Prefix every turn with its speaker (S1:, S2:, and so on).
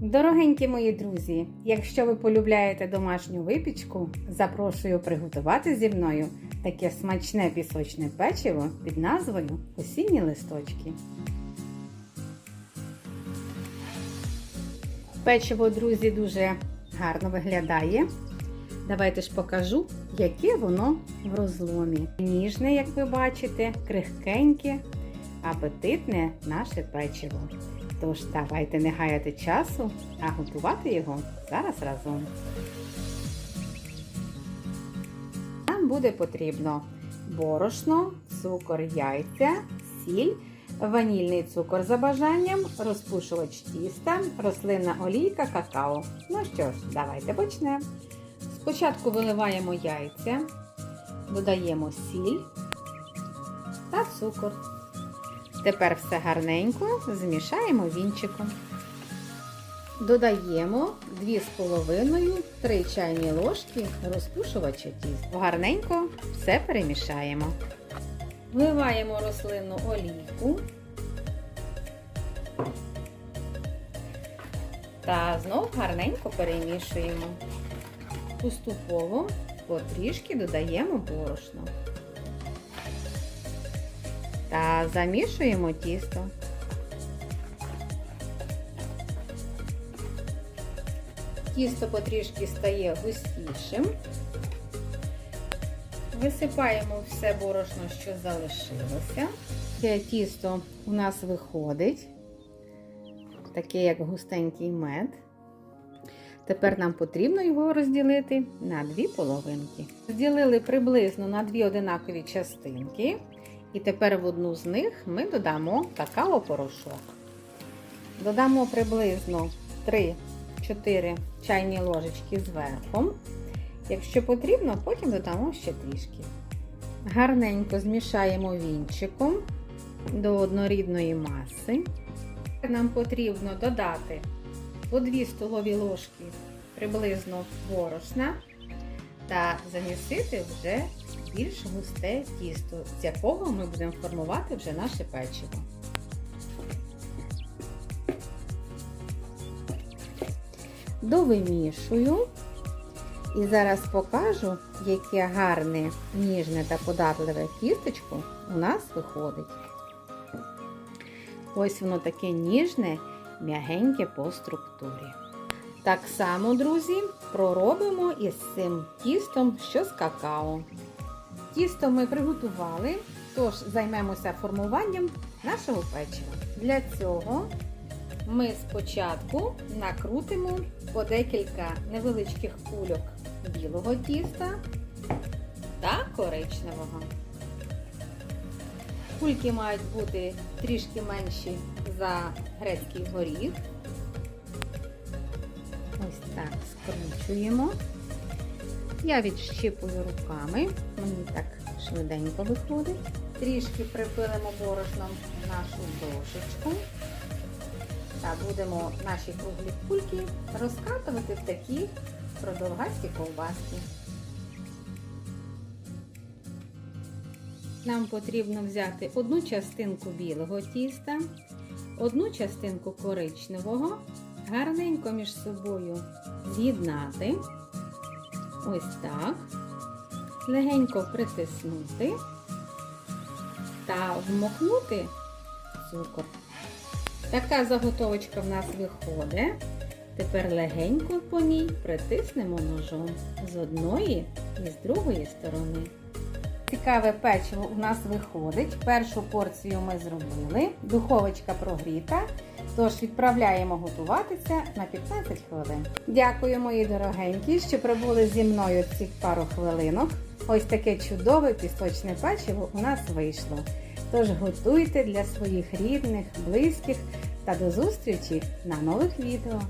S1: Дорогенькі мої друзі, якщо ви полюбляєте домашню випічку, запрошую приготувати зі мною таке смачне пісочне печиво під назвою Осінні листочки. Печиво, друзі, дуже гарно виглядає. Давайте ж покажу, яке воно в розломі. Ніжне, як ви бачите, крихкеньке, апетитне наше печиво. Тож давайте не гаяти часу, а готувати його зараз разом. Нам буде потрібно борошно, цукор, яйця, сіль, ванільний цукор за бажанням, розпушувач тіста, рослинна олійка, какао. Ну що ж, давайте почнемо. Спочатку виливаємо яйця, додаємо сіль та цукор. Тепер все гарненько змішаємо вінчиком. Додаємо 2,5-3 чайні ложки розпушувача тіста. Гарненько все перемішаємо. Вливаємо рослинну олійку. Та знов гарненько перемішуємо. Поступово потрішки додаємо борошно та замішуємо тісто. Тісто потрішки стає густішим. Висипаємо все борошно, що залишилося. Це тісто у нас виходить, таке як густенький мед. Тепер нам потрібно його розділити на дві половинки. Розділили приблизно на дві одинакові частинки. І тепер в одну з них ми додамо какао-порошок. Додамо приблизно 3-4 чайні ложечки зверху. Якщо потрібно, потім додамо ще трішки. Гарненько змішаємо вінчиком до однорідної маси. Нам потрібно додати по 2 столові ложки приблизно борошна та замісити вже більш густе тісто, з якого ми будемо формувати вже наше печиво. Довимішую і зараз покажу, яке гарне, ніжне та податливе тістечко у нас виходить. Ось воно таке ніжне, м'ягеньке по структурі. Так само, друзі, проробимо із цим тістом, що з какао. Тісто ми приготували, тож займемося формуванням нашого печива. Для цього ми спочатку накрутимо по декілька невеличких кульок білого тіста та коричневого. Кульки мають бути трішки менші за грецький горіх. Ось так скручуємо. Я відщипую руками, мені так швиденько виходить. Трішки припилимо борошном нашу дошечку та будемо наші круглі кульки розкатувати в такі продовгасті ковбаски. Нам потрібно взяти одну частинку білого тіста, одну частинку коричневого, гарненько між собою з'єднати. Ось так. Легенько притиснути та вмокнути цукор. Така заготовочка в нас виходить. Тепер легенько по ній притиснемо ножом з одної і з другої сторони. Цікаве печиво у нас виходить. Першу порцію ми зробили. Духовочка прогріта. Тож відправляємо готуватися на 15 хвилин. Дякую, мої дорогенькі, що прибули зі мною цих пару хвилинок. Ось таке чудове пісочне печиво у нас вийшло. Тож готуйте для своїх рідних, близьких та до зустрічі на нових відео.